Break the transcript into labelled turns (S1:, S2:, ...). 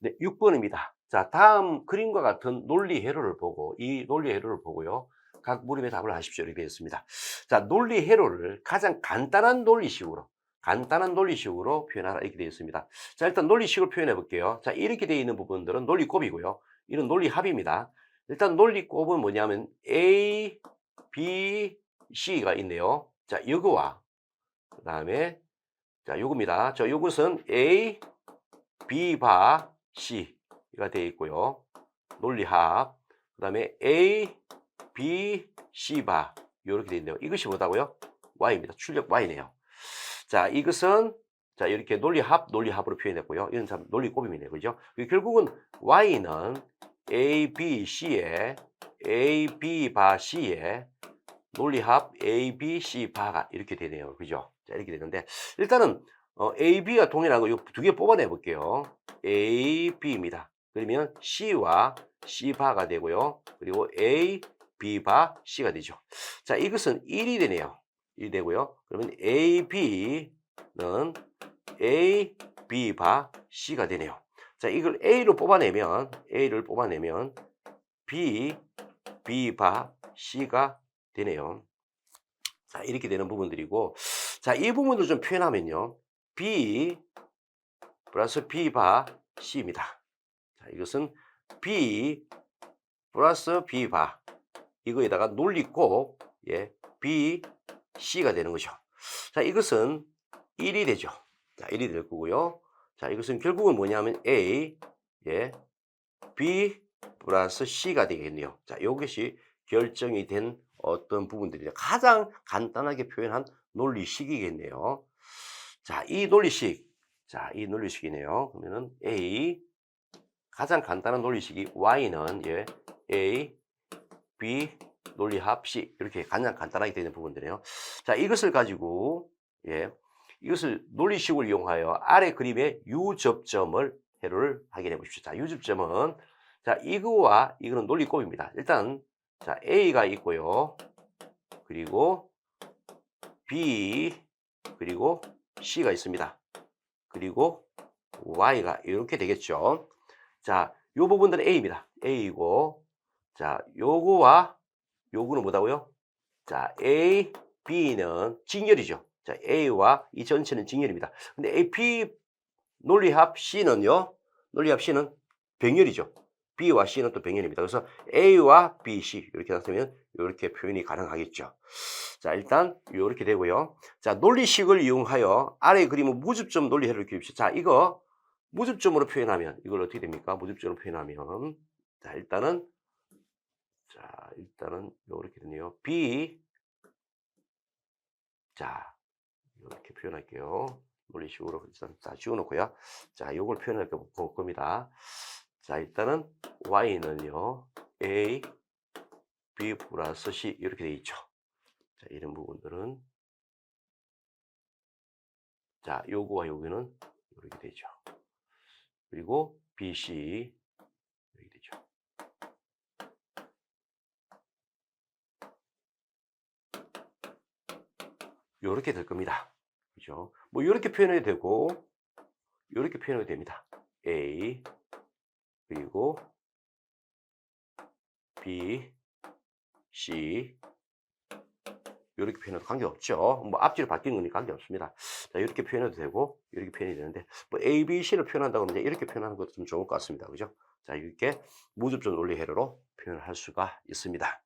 S1: 네, 6번입니다. 자, 다음 그림과 같은 논리 회로를 보고 이 논리 회로를 보고요. 각 물음에 답을 하십시오. 이렇게 되어 있습니다. 자, 논리 회로를 가장 간단한 논리식으로 간단한 논리식으로 표현하라 이렇게 되어 있습니다. 자, 일단 논리식을 표현해 볼게요. 자, 이렇게 되어 있는 부분들은 논리곱이고요. 이런 논리합입니다. 일단 논리곱은 뭐냐면 A, B, C가 있네요. 자, 이거와 그 다음에 자, 요겁니다. 저 요것은 A, B 바 C가 되어 있고요. 논리합. 그 다음에 A, B, C 바 이렇게 되어 있네요. 이것이 뭐다고요? Y입니다. 출력 Y네요. 자, 이것은 자 이렇게 논리합, 논리합으로 표현했고요. 이건 참 논리곱임이네요. 그죠? 그리고 결국은 Y는 A, B, C에 A, B 바 C에 논리합 A, B, C 바가 이렇게 되네요. 그죠? 자, 이렇게 되는데 일단은 어, A, B가 동일한 거두개 뽑아내 볼게요. A, B입니다. 그러면 C와 C 바가 되고요. 그리고 A, B 바 C가 되죠. 자, 이것은 1이 되네요. 1이 되고요. 그러면 A, B는 A, B 바 C가 되네요. 자, 이걸 A로 뽑아내면 A를 뽑아내면 B, B 바 C가 되네요. 자, 이렇게 되는 부분들이고 자, 이 부분을 좀 표현하면요. B 플러스 B 바 C입니다. 자, 이것은 B 플러스 B 바 이거에다가 논리곱 예, B C가 되는 거죠. 자, 이것은 1이 되죠. 자, 1이 될 거고요. 자, 이것은 결국은 뭐냐면 A 예, B 플러스 C가 되겠네요. 자, 이것이 결정이 된 어떤 부분들이 가장 간단하게 표현한 논리식이겠네요. 자, 이 논리식. 자, 이 논리식이네요. 그러면은 A 가장 간단한 논리식이 Y는 예, A, B 논리합 C 이렇게 가장 간단하게 되는 부분들이에요. 자, 이것을 가지고 예, 이것을 논리식을 이용하여 아래 그림의 유접점을 해를 확인해 보십시오. 자, 유접점은 자, 이거와 이거는 논리곱입니다. 일단 자, A가 있고요. 그리고 B 그리고 C가 있습니다. 그리고 Y가 이렇게 되겠죠. 자, 요 부분들은 A입니다. A이고 자, 요거와 요거는 뭐다고요? 자, A, B는 직렬이죠. 자, A와 이 전체는 직렬입니다. 근데 A, B 논리합 C는요. 논리합 C는 병렬이죠. B와 C는 또 병렬입니다. 그래서 A와 B, C 이렇게 나타내면 이렇게 표현이 가능하겠죠. 자, 일단 이렇게 되고요. 자, 논리식을 이용하여 아래 그림은 무집점 논리해를 그립시다. 자, 이거 무집점으로 표현하면 이걸 어떻게 됩니까? 무집점으로 표현하면 자, 일단은 자, 일단은 이렇게 되네요. B 자, 이렇게 표현할게요. 논리식으로 일단 다 지워놓고요. 자, 요걸 표현할 겁니다. 자, 일단은 y는요, a, b 플러스 c 이렇게 돼 있죠. 자, 이런 부분들은 자, 요거와 요거는 이렇게 되죠. 그리고 b, c 이렇게 되죠. 요렇게 될 겁니다. 그죠? 뭐 요렇게 표현해도 되고 요렇게 표현해도 됩니다. A 그리고 B, C 이렇게 표현해도 관계없죠. 뭐 앞뒤로 바뀌는 거니 관계없습니다. 자, 이렇게 표현해도 되고 이렇게 표현이 되는데 뭐 A, B, C를 표현한다고 하면 이렇게 표현하는 것도 좀 좋을 것 같습니다. 그죠? 자, 이렇게 무접점 논리 회로로 표현을 할 수가 있습니다.